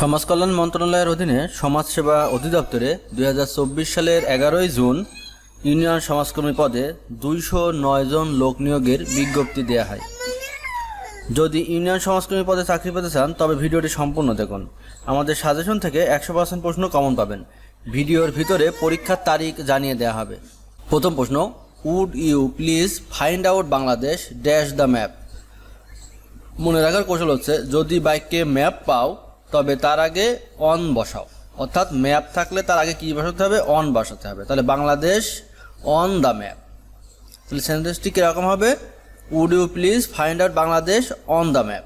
সমাজ কল্যাণ মন্ত্রণালয়ের অধীনে সমাজসেবা অধিদপ্তরে দু হাজার চব্বিশ সালের এগারোই জুন ইউনিয়ন সমাজকর্মী পদে দুইশো নয় জন লোক নিয়োগের বিজ্ঞপ্তি দেওয়া হয়। যদি ইউনিয়ন সমাজকর্মী পদে চাকরি পেতে চান, তবে ভিডিওটি সম্পূর্ণ দেখুন। আমাদের সাজেশন থেকে একশো পার্সেন্ট প্রশ্ন কমন পাবেন। ভিডিওর ভিতরে পরীক্ষার তারিখ জানিয়ে দেওয়া হবে। প্রথম প্রশ্ন would you please find out Bangladesh dash the map মনে রাখার কৌশল হচ্ছে, যদি বাইককে ম্যাপ পাও তবে তার আগে অন বসাও। অর্থাৎ ম্যাপ থাকলে তার আগে কী বসাতে হবে? অন বসাতে হবে। তাহলে বাংলাদেশ অন দ্য ম্যাপ। তাহলে সেন্টেন্সটি কীরকম হবে? Would you please find out Bangladesh on the map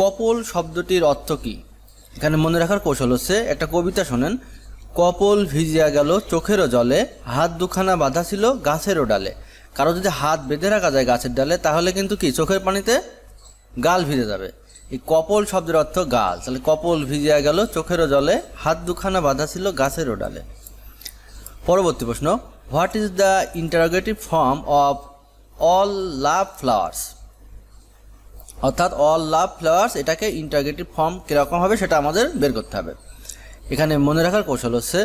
couple শব্দটির অর্থ কী? এখানে মনে রাখার কৌশল হচ্ছে, একটা কবিতা শোনেন, কপল ভিজিয়া গেল, চোখেরও জলে, হাত দুখানা বাঁধা ছিল গাছেরও ডালে। কারও যদি হাত বেঁধে রাখা যায় গাছের ডালে, তাহলে কিন্তু কি? চোখের পানিতে গাল ভিজে যাবে। এই কপল শব্দের অর্থ গাল তাহলে কপল ভিজিয়া গেল, চোখেরও জলে, হাত দুখানা বাঁধা ছিল গাছেরও ডালে। পরবর্তী প্রশ্ন, what is the interrogative form of all love flowers? অর্থাৎ অল লাভ ফ্লাওয়ার্স, এটাকে ইন্টারগেটিভ ফর্ম কীরকম হবে সেটা আমাদের বের করতে হবে। এখানে মনে রাখার কৌশল হচ্ছে,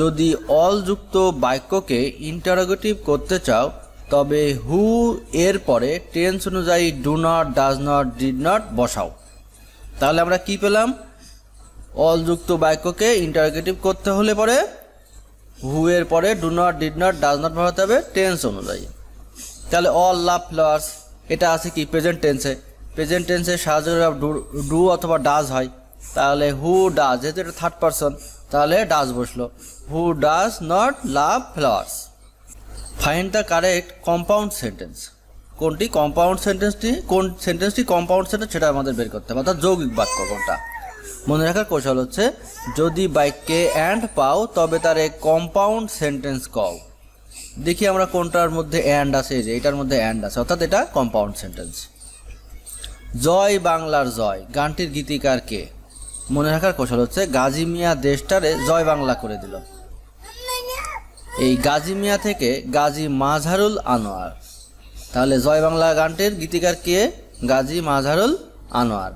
যদি অল যুক্ত বাক্যকে ইন্টারোগেটিভ করতে চাও তবে হু এর পরে টেন্স অনুযায়ী do not, does not, did not বসাও। তাহলে আমরা কি পেলাম? অল যুক্ত বাক্যকে ইন্টারগেটিভ করতে হলে পরে হু এর পরে do not, did not, does not বসাতে হবে টেন্স অনুযায়ী। তাহলে অল লাভ ফ্লাওয়ার্স এটা আছে কি? প্রেজেন্ট টেন্সে। প্রেজেন্ট টেন্সে সাহায্য ডু অথবা ডাজ হয়। তাহলে হু, ডাজ, যেহেতু এটা থার্ড পারসন তাহলে ডাজ বসল। Who, does, not love flowers find the correct compound sentence কোনটি কম্পাউন্ড সেন্টেন্সটি কোন সেন্টেন্সটি কম্পাউন্ড সেন্টেন্স সেটা আমাদের বের করতে হবে, অর্থাৎ যৌগিক বাক্য কোনটা। মনে রাখার কৌশল হচ্ছে, যদি বাক্যে অ্যান্ড পাও, তবে তার কম্পাউন্ড সেন্টেন্স কও। দেখি আমরা কোনটার মধ্যে অ্যান্ড আছে যে এটার মধ্যে অ্যান্ড আছে, অর্থাৎ এটা কম্পাউন্ড সেন্টেন্স জয় বাংলার জয়, গানটির গীতিকার কে? মনে রাখার কৌশল হচ্ছে, গাজী মিয়া দেশটারে জয় বাংলা করে দিল। এই গাজী মিয়া থেকে গাজী মাঝারুল আনোয়ার। তাহলে জয় বাংলা গানটির গীতিকার কে? গাজী মাঝারুল আনোয়ার।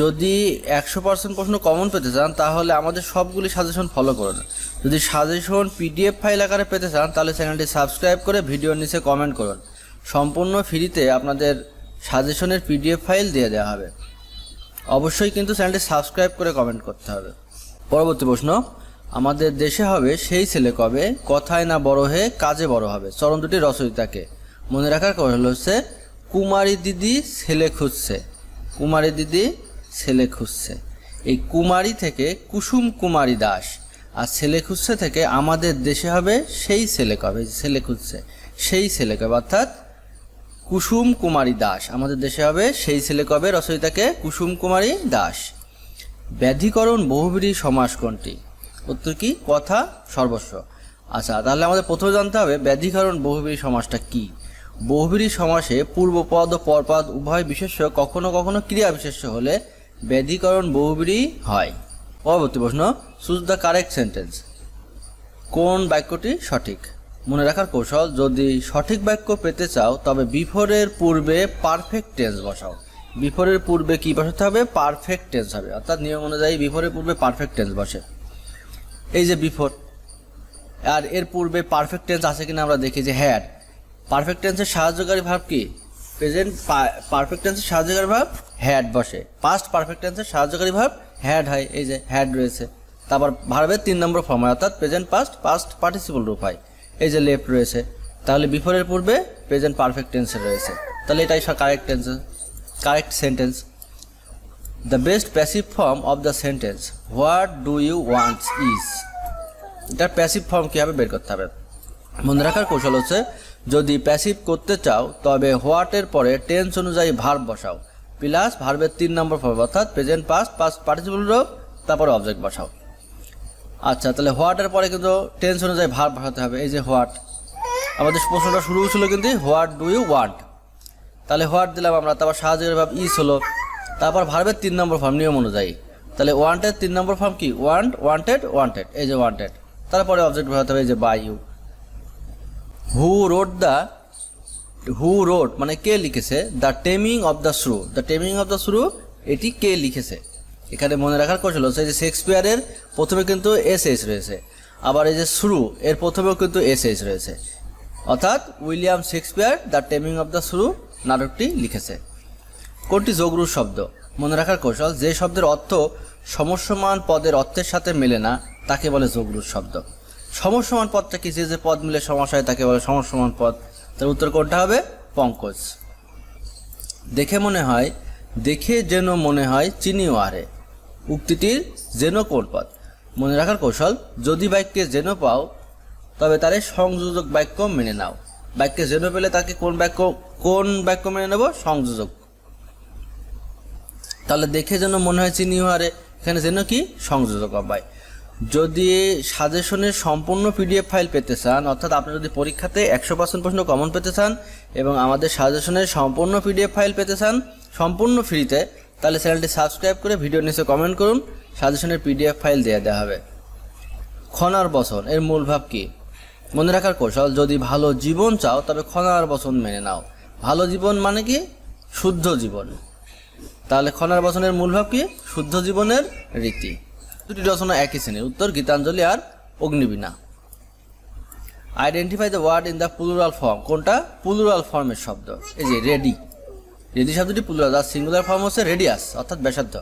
যদি একশো পার্সেন্ট প্রশ্ন কমন পেতে চান, তাহলে আমাদের সবগুলি সাজেশন ফলো করুন। যদি সাজেশন পিডিএফ ফাইল আকারে পেতে চান, তাহলে চ্যানেলটি সাবস্ক্রাইব করে ভিডিওর নিচে কমেন্ট করুন। সম্পূর্ণ ফ্রিতে আপনাদের সাজেশনের পিডিএফ ফাইল দিয়ে দেওয়া হবে। অবশ্যই কিন্তু চ্যানেলটি সাবস্ক্রাইব করে কমেন্ট করতে হবে। পরবর্তী প্রশ্ন। আমাদের দেশে হবে সেই ছেলে কবে? কথায় না বড় হয়ে কাজে বড় হবে। চরণ দুটি রচয়িতাকে মনে রাখার কৌশল হচ্ছে, কুমারী দিদি ছেলে খুঁজছে। কুমারী দিদি ছেলে খুঁজছে। এই কুমারী থেকে কুসুম কুমারী দাস। আর ছেলে খুঁজছে থেকে আমাদের দেশে হবে সেই ছেলে কবে? ছেলে খুঁজছে। সেই ছেলে কবে? অর্থাৎ কুসুম কুমারী দাস। আমাদের দেশে হবে সেই ছেলে কবে? রচয়িতাকে কুসুম কুমারী দাস। ব্যাধিকরণ বহুবিরী সমাস কোনটি? উত্তর কি? কথা সর্বস্ব। আচ্ছা তাহলে আমাদের প্রথমে জানতে হবে ব্যাধিকরণ বহুবিরী সমাসটা কি? বহুবিরী সমাসে পূর্বপদ ও পরপদ উভয় বিশেষ্য কখনো কখনো ক্রিয়া বিশেষ্য হলে ব্যাধিকরণ বহুবিরী হয়। পরবর্তী প্রশ্ন চুজ দ্য কারেক্ট সেন্টেন্স। কোন বাক্যটি সঠিক? মনে রাখার কৌশল, যদি সঠিক বাক্য পেতে চাও, তবে বিফোরের পূর্বে পারফেক্ট টেন্স বসাও। বিফোরের পূর্বে কি বসাতে হবে? পারফেক্ট টেন্স হবে। অর্থাৎ নিয়ম অনুযায়ী বিফোরের পূর্বে পারফেক্ট টেন্স বসে। এই যে বিফোর আর এর পূর্বে পারফেক্ট টেন্স আছে কিনা আমরা দেখি যে হ্যাড পারফেক্ট টেন্সের সাহায্যকারী ভাব কি? প্রেজেন্ট পারফেক্ট টেন্সের সাহায্যকারী ভাব হ্যাড বসে। পাস্ট পারফেক্ট টেন্সের সাহায্যকারী ভাব হ্যাড হয়। এই যে হ্যাড রয়েছে। তারপর ভার্বের তিন নম্বর ফর্ম হয়, অর্থাৎ প্রেজেন্ট পাস্ট পাস্ট পার্টিসিপল রূপ হয়। এই যে লেফট রয়েছে। তাহলে বিফোরের পূর্বে প্রেজেন্ট পারফেক্ট টেন্সে রয়েছে। তাহলে এটাই correct tense correct sentence the best passive form of the sentence what do you want is এটার প্যাসিভ ফর্ম কীভাবে বের করতে হবে? মনে রাখার কৌশল হচ্ছে, যদি প্যাসিভ করতে চাও, তবে হোয়াটের পরে টেন্স অনুযায়ী ভার্ব বসাও। প্লাস ভার্বের তিন নম্বর ফর্ম অর্থাৎ প্রেজেন্ট পাস্ট পাস পার্টিসিপল রূপ তারপরে অবজেক্ট বসাও। আচ্ছা তাহলে হোয়াটের পরে কিন্তু টেন্স অনুযায়ী ভার্ব বসাতে হবে। এই যে হোয়াট আমাদের প্রশ্নটা শুরু ছিল কিন্তু হোয়াট ডু ইউ ওয়ান্ট তাহলে হোয়াট দিলাম আমরা, তারপর সাহায্যের ভাব ইস হলো তারপর ভার্বের তিন নম্বর ফর্ম নিয়ম অনুযায়ী। তাহলে ওয়ান্টেড তিন নম্বর ফর্ম কি? ওয়ান্ট ওয়ান্টেড ওয়ান্টেড এই যে ওয়ান্টেড তারপরে অবজেক্ট বসাতে হবে এই যে by you who wrote the who wrote মানে কে লিখেছে? The taming of the shrew the taming of the shrew এটি কে লিখেছে? এখানে মনে রাখার কৌশল হচ্ছে যে শেক্সপিয়ারের প্রথমে কিন্তু এস এস রয়েছে। আবার এই যে শুরু এর প্রথমেও কিন্তু এস এস রয়েছে। অর্থাৎ William Shakespeare the taming of the shrew নাটকটি লিখেছে। কোনটি যোগরূপ শব্দ? মনে রাখার কৌশল, যে শব্দের অর্থ সমস্যমান পদের অর্থের সাথে মেলে না, তাকে বলে যোগরূপ শব্দ। সমস্যমান পদটা কি? যে যে পদ মিলে সমস্যা হয় তাকে বলে সমস্যমান পদ। তার উত্তর কোনটা হবে? পঙ্কজ। দেখে মনে হয়, দেখে যেন মনে হয় চিনিও আরে। উক্তিটির যেন কোন পদ? মনে রাখার কৌশল, যদি বাক্যে যেন পাও, তবে তারে সংযোজক বাক্য মেনে নাও। বাক্যে যেন পেলে তাকে কোন বাক্য কোন বাক্য মেনে নেব? সংযোজক তাহলে দেখে যেন মনে হয় চিনি হারে। এখানে যেন কি? সংযোজক অব্যয়। যদি সাজেশনের সম্পূর্ণ পিডিএফ ফাইল পেতে চান, অর্থাৎ আপনি যদি পরীক্ষাতে একশো পার্সেন্ট প্রশ্ন কমন পেতে চান এবং আমাদের সাজেশনের সম্পূর্ণ পিডিএফ ফাইল পেতে চান, সম্পূর্ণ ফ্রিতে, তাহলে চ্যানেলটি সাবস্ক্রাইব করে ভিডিও নিচে কমেন্ট করুন। সাজেশনের পিডিএফ ফাইল দিয়ে দেওয়া হবে। ক্ষণার বচন, এর মূল ভাব কি? মনে রাখার কৌশল, যদি ভালো জীবন চাও, তবে ক্ষণার বচন মেনে নাও। ভালো জীবন মানে কি? শুদ্ধ জীবন। তাহলে খনার বচনের মূল ভাব কি? শুদ্ধ জীবনের রীতি। দুটি রচনা একই শ্রেণির। উত্তর, গীতাঞ্জলি আর Agnibeena. Identify the word in the plural form কোনটা? প্লুরাল ফর্মের শব্দ। এই যে রেডি রেডি শব্দটি প্লুরাল যার সিঙ্গুলার ফর্ম হচ্ছে রেডিয়াস অর্থাৎ ব্যাসার্ধ।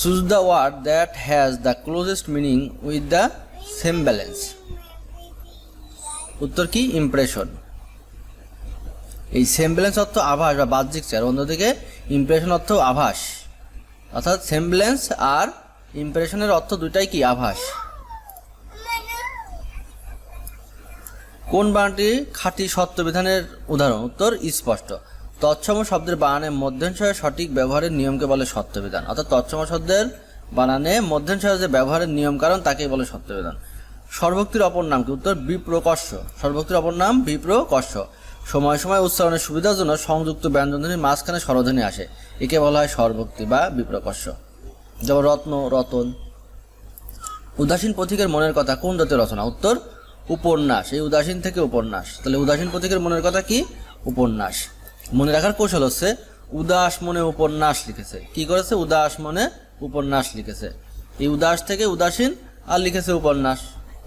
Choose the word that has the closest meaning with the same balance উত্তর কি? ইমপ্রেশন এই সেমব্লেন্স অর্থ আভাস বা বাহ্যিক চেয়ার অন্যদিকে ইমপ্রেশন অর্থ আভাস। অর্থাৎ সেমব্লেন্স আর ইমপ্রেশনের অর্থ দুটাই কি? আভাস। কোন বানানটি খাঁটি সত্যবিধানের উদাহরণ? উত্তর স্পষ্ট। তৎসম শব্দের বানানে মধ্যাংশয়ের সঠিক ব্যবহারের নিয়মকে বলে সত্যবিধান। অর্থাৎ তৎসম শব্দের বানানে মধ্যাংশয়ের যে ব্যবহারের নিয়ম কারণ, তাকেই বলে সত্যবিধান। সর্বক্তির অপর নাম কি? উত্তর বিপ্রকর্ষ। সর্বক্তির অপর নাম বিপ্রকর্ষ। সময় সময় উচ্চারণের সুবিধার জন্য সংযুক্ত ব্যঞ্জনধ্বনির মাঝখানে স্বরধ্বনি আসে। একে বলা হয় স্বরভক্তি বা বিপ্রকর্ষ। যেমন রত্ন, রতন। উদাসীন পথিকের মনের কথা কোন জাতীয় রচনা? উত্তর, উপন্যাস। এই উদাসীন থেকে উপন্যাস। তাহলে উদাসীন পথিকের মনের কথা কি? উপন্যাস। মনে রাখার কৌশল হচ্ছে, উদাস মনে উপন্যাস লিখেছে। কি করেছে? উদাস মনে উপন্যাস লিখেছে। এই উদাস থেকে উদাসীন আর লিখেছে উপন্যাস।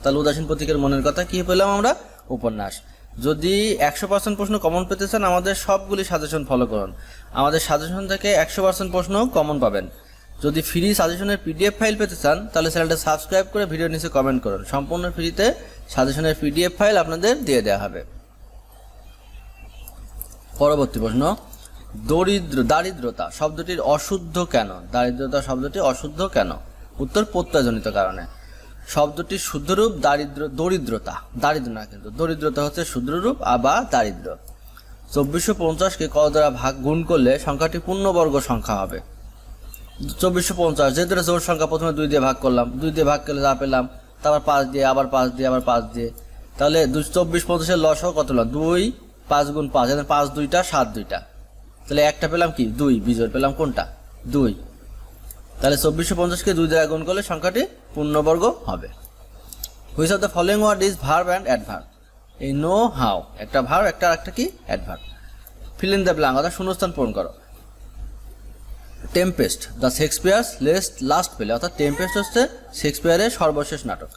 তাহলে উদাসীন পথিকের মনের কথা কি পেলাম আমরা? উপন্যাস। যদি একশো পার্সেন্ট প্রশ্ন কমন পেতে চান, আমাদের সবগুলি সাজেশন ফলো করুন। আমাদের সাজেশন থেকে একশো পার্সেন্ট প্রশ্ন কমন পাবেন। যদি ফ্রি সাজেশনের পিডিএফ ফাইল পেতে চান, তাহলে চ্যানেলটা সাবস্ক্রাইব করে ভিডিও নিচে কমেন্ট করুন। সম্পূর্ণ ফ্রিতে সাজেশনের পিডিএফ ফাইল আপনাদের দিয়ে দেওয়া হবে। পরবর্তী প্রশ্ন। দরিদ্র, দারিদ্রতা শব্দটির অশুদ্ধ কেন? দারিদ্রতা শব্দটি অশুদ্ধ কেন? উত্তর প্রত্যয়জনিত কারণে। শব্দটি শুদ্ধরূপ দারিদ্র, দরিদ্রতা। দারিদ্র না কিন্তু, দরিদ্রতা হচ্ছে শুদ্ধরূপ আবা দারিদ্র। চব্বিশশো পঞ্চাশকে ক দ্বারা ভাগ গুণ করলে সংখ্যাটি পূর্ণবর্গ সংখ্যা হবে। চব্বিশশো পঞ্চাশ যেহেতু জোর সংখ্যা প্রথমে দুই দিয়ে ভাগ করলাম, দুই দিয়ে ভাগ করলে যা পেলাম, তারপর পাঁচ দিয়ে, আবার পাঁচ দিয়ে, আবার পাঁচ দিয়ে। তাহলে দুই চব্বিশ পঞ্চাশের লসও কত হলো? দুই, পাঁচ গুণ পাঁচ পাঁচ দুইটা, সাত দুইটা। তাহলে একটা পেলাম কি? দুই বিজয় পেলাম কোনটা? দুই। তাহলে চব্বিশশো পঞ্চাশকে দুই দ্বারা গুণ করলে সংখ্যাটি পূর্ণবর্গ হবে। Which of the following word is verb and adverb এই নো হাউ একটা ভার্ব একটা একটা কি? Adverb fill in the blank অর্থাৎ শূন্যস্থান পূরণ করো। Tempest the Shakespeare's lest last play অর্থাৎ টেম্পেস্ট হচ্ছে শেক্সপিয়ারের সর্বশেষ নাটক।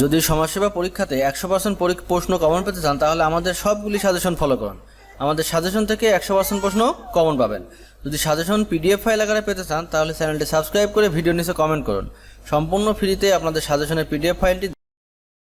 যদি সমাজসেবা পরীক্ষাতে একশো পার্সেন্ট প্রশ্ন কমন পেতে চান, তাহলে আমাদের সবগুলি সাজেশন ফলো করুন। আমাদের সাজেশন থেকে একশো পার্সেন্ট প্রশ্ন কমন পাবেন। যদি সাজেশন পিডিএফ ফাইল আকারে পেতে চান, তাহলে চ্যানেলটি সাবস্ক্রাইব করে ভিডিও নিচে কমেন্ট করুন। সম্পূর্ণ ফ্রিতে আপনাদের সাজেশনের পিডিএফ ফাইলটি